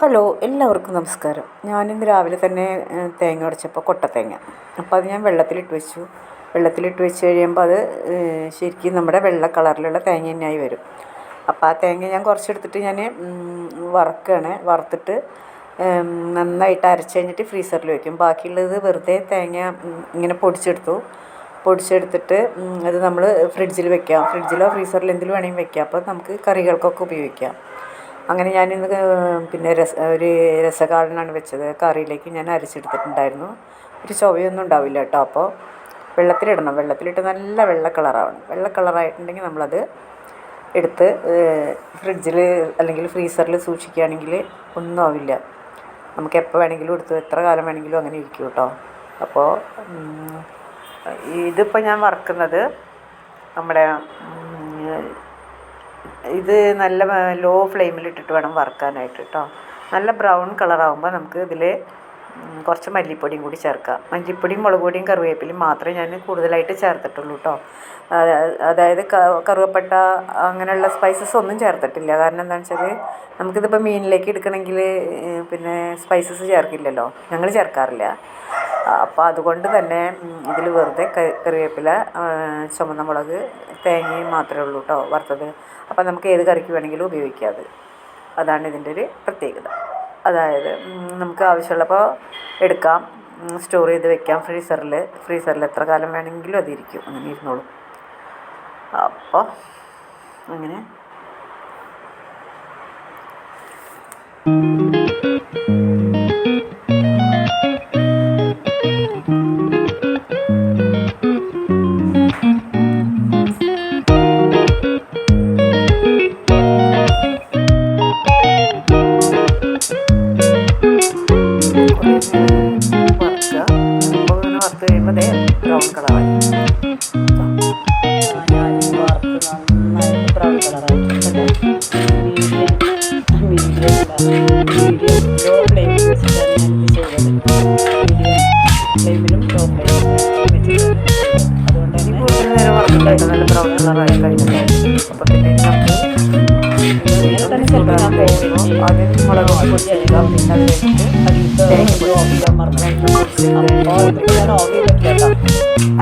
Hello എല്ലാവർക്കും നമസ്കാരം. ഞാനിന്ന് രാവിലെ തന്നെ തേങ്ങ ഉടച്ചപ്പോൾ കൊട്ടത്തേങ്ങ അപ്പോൾ അത് ഞാൻ വെള്ളത്തിലിട്ട് വെച്ചു. വെള്ളത്തിലിട്ട് വെച്ച് കഴിയുമ്പോൾ അത് ശരിക്കും നമ്മുടെ വെള്ള കളറിലുള്ള തേങ്ങ തന്നെയായി വരും. അപ്പോൾ ആ തേങ്ങ ഞാൻ കുറച്ചെടുത്തിട്ട് ഞാൻ വറക്കുകയാണ് വറുത്തിട്ട് നന്നായിട്ട് അരച്ച് കഴിഞ്ഞിട്ട് ഫ്രീസറിൽ വയ്ക്കും ബാക്കിയുള്ളത് വെറുതെ തേങ്ങ ഇങ്ങനെ പൊടിച്ചെടുത്തു. പൊടിച്ചെടുത്തിട്ട് അത് നമ്മൾ ഫ്രിഡ്ജിൽ വെക്കാം. ഫ്രിഡ്ജിലോ ഫ്രീസറിലോ എന്തിൽ വേണമെങ്കിലും വെക്കാം. അപ്പോൾ നമുക്ക് കറികൾക്കൊക്കെ ഉപയോഗിക്കാം. അങ്ങനെ ഞാനിന്ന് പിന്നെ രസ ഒരു രസകാളനാണ് വെച്ചത്. കറിയിലേക്ക് ഞാൻ അരച്ചെടുത്തിട്ടുണ്ടായിരുന്നു. ഒരു ചൊവയൊന്നും ഉണ്ടാവില്ല കേട്ടോ അപ്പോൾ. വെള്ളത്തിലിടണം. വെള്ളത്തിലിട്ട് നല്ല വെള്ള കളറാവണം. വെള്ള കളറായിട്ടുണ്ടെങ്കിൽ നമ്മളത് എടുത്ത് ഫ്രിഡ്ജിൽ അല്ലെങ്കിൽ ഫ്രീസറിൽ സൂക്ഷിക്കുകയാണെങ്കിൽ ഒന്നും ആവില്ല. നമുക്ക് എപ്പോൾ വേണമെങ്കിലും എടുത്ത് എത്ര കാലം വേണമെങ്കിലും അങ്ങനെ ഇരിക്കും കേട്ടോ. അപ്പോൾ ഇതിപ്പോൾ ഞാൻ വറക്കുന്നത് നമ്മുടെ ഇത് നല്ല ലോ ഫ്ലെയിമിലിട്ടിട്ട് വേണം വറുക്കാനായിട്ട് കേട്ടോ നല്ല ബ്രൗൺ കളറാകുമ്പോൾ നമുക്ക് ഇതിൽ കുറച്ച് മല്ലിപ്പൊടിയും കൂടി ചേർക്കാം. മല്ലിപ്പൊടിയും മുളക് പൊടിയും കറിവേപ്പിലയും മാത്രമേ ഞാൻ കൂടുതലായിട്ട് ചേർത്തിട്ടുള്ളൂ കേട്ടോ അതായത് കറുവപ്പട്ട അങ്ങനെയുള്ള സ്പൈസസ് ഒന്നും ചേർത്തിട്ടില്ല. കാരണം എന്താണെന്ന് വെച്ചാൽ നമുക്കിതിപ്പോൾ മീനിലേക്ക് എടുക്കണമെങ്കിൽ പിന്നെ സ്പൈസസ് ചേർക്കില്ലല്ലോ. ഞങ്ങൾ ചേർക്കാറില്ല. അപ്പോൾ അതുകൊണ്ട് തന്നെ ഇതിൽ വെറുതെ കറിവേപ്പില ചുവന്ന മുളക് തേങ്ങയും മാത്രമേ ഉള്ളൂ കേട്ടോ വറുത്തത്. അപ്പം നമുക്ക് ഏത് കറിക്ക് വേണമെങ്കിലും ഉപയോഗിക്കാം അത്. അതാണ് ഇതിന്റെ ഒരു പ്രത്യേകത. അതായത് നമുക്ക് ആവശ്യമുള്ളപ്പോൾ എടുക്കാം. സ്റ്റോർ ചെയ്ത് വെക്കാം ഫ്രീസറിൽ ഫ്രീസറിൽ എത്ര കാലം വേണമെങ്കിലും അതിരിക്കും അങ്ങനെ ഇരുന്നോളും. അപ്പോൾ അങ്ങനെ. വറുത്തിട്ടായിട്ട് നല്ല ബ്രൗൺ കളറായി കഴിഞ്ഞിട്ടായി അപ്പോൾ പിന്നെ നമുക്ക് ഇങ്ങനെ തന്നെ ചിലപ്പോൾ ഞാൻ പോകുമ്പോൾ ആദ്യം മുളക് പൊടി പൊടിച്ചെടുക്കാം പിന്നെ അത് കഴിഞ്ഞിട്ട് അതിലേക്ക് തേങ്ങ ഒരു ഓവിയാൻ മറന്നു അപ്പോൾ ഞാൻ ഓവി വെക്കാം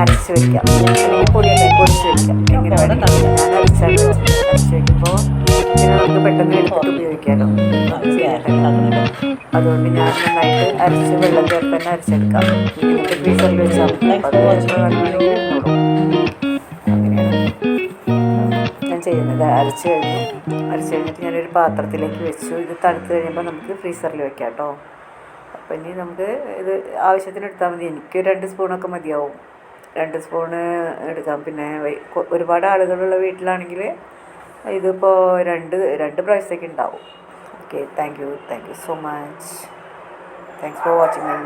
അരച്ച് വെക്കാം അല്ലെങ്കിൽ പൊടിയൊക്കെ ഞാൻ അരച്ചാണ് അരച്ച് വെക്കുമ്പോൾ പിന്നെ നമുക്ക് പെട്ടെന്ന് എടുത്തിട്ട് അതുകൊണ്ട് ഞാൻ നന്നായിട്ട് അരച്ച് വെള്ളം ചേർത്ത് തന്നെ അരച്ചെടുക്കാം എന്നിട്ട് ഫ്രീസറിൽ വെച്ചാൽ അത് എത്ര വേണമെങ്കിലും ചെയ്യുന്നത് അരച്ച് കഴിഞ്ഞു അരച്ച് കഴിഞ്ഞിട്ട് ഞാനൊരു പാത്രത്തിലേക്ക് വെച്ചു. ഇത് തണുത്ത് കഴിയുമ്പോൾ നമുക്ക് ഫ്രീസറിൽ വെക്കാം കേട്ടോ അപ്പം ഇനി നമുക്ക് ഇത് ആവശ്യത്തിന് എടുത്താൽ മതി. എനിക്ക് രണ്ട് സ്പൂണൊക്കെ മതിയാവും. രണ്ട് സ്പൂണ് എടുക്കാം. പിന്നെ ഒരുപാട് ആളുകളുള്ള വീട്ടിലാണെങ്കിൽ ഇതിപ്പോൾ രണ്ട് രണ്ട് പ്രാവശ്യത്തേക്ക് ഉണ്ടാവും. Okay thank you thank you so much thanks for watching my